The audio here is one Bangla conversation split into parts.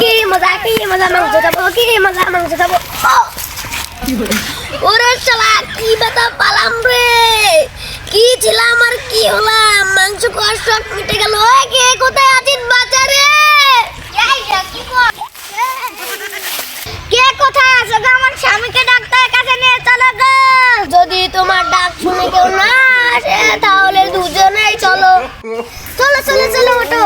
কি মজা কি মজা, মাংস খাব কি মজা, মাংস খাব! ওরে শালা, কি ব্যথা পালাম রে! কি ছিলাম আর কি হলাম? মাংস খাওয়ার শখ মিটে গেল। কে, কোথায় আছিস বাজারে কে কোথায় আছো গো? আমার স্বামীকে ডাক্তারের কাছে নিয়ে চলো গো। যদি তোমার ডাক শুনে কেউ না আসে, তাহলে দুজনেই চলো। চলো চলো চলো, ওঠো।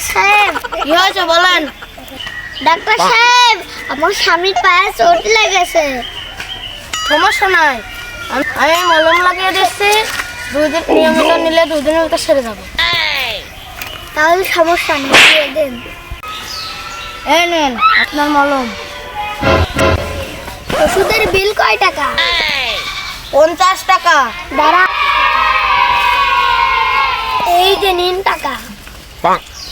ডাক্তার সাহেব। কি হয়েছে বলেন? ডাক্তার সাহেব আমার স্বামীর পায়ে চোট লেগেছে। সমস্যা নাই। আমি- মলম লাগিয়ে দিচ্ছি। দুই দিন নিয়মিত নিলে দুই দিনের ভিতর সেরে যাবে। তাহলে সমস্যা নেই দিয়ে দেন। এই নেন আপনার মলম। ওষুধের বিল কয় টাকা? পঞ্চাশ টাকা। দাঁড়া। এই যে নিন টাকা।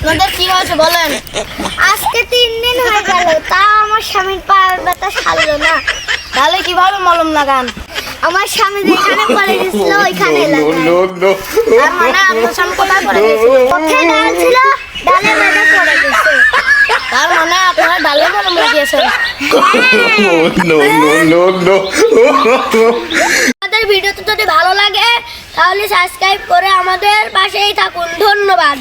আপনাদের কি হয়েছে বলেন? আজকে তিন দিন হয়ে গেল তা আমার স্বামীর পায়ের ব্যথা সারলো না। তাহলে কীভাবে মলম লাগান? আমার স্বামী যেখানে পড়ে গেছিল ওইখানে. মানে আপনার স্বামী কোথায় পড়ে গেছিল কোথায় ডাল ছিল? ডালে বেঁধে পড়ে গেছে। তার মানে আপনারা ডালে মলম লাগিয়েছেন. আমাদের ভিডিওতে যদি ভালো লাগে তাহলে সাবস্ক্রাইব করে আমাদের পাশেই থাকুন। ধন্যবাদ।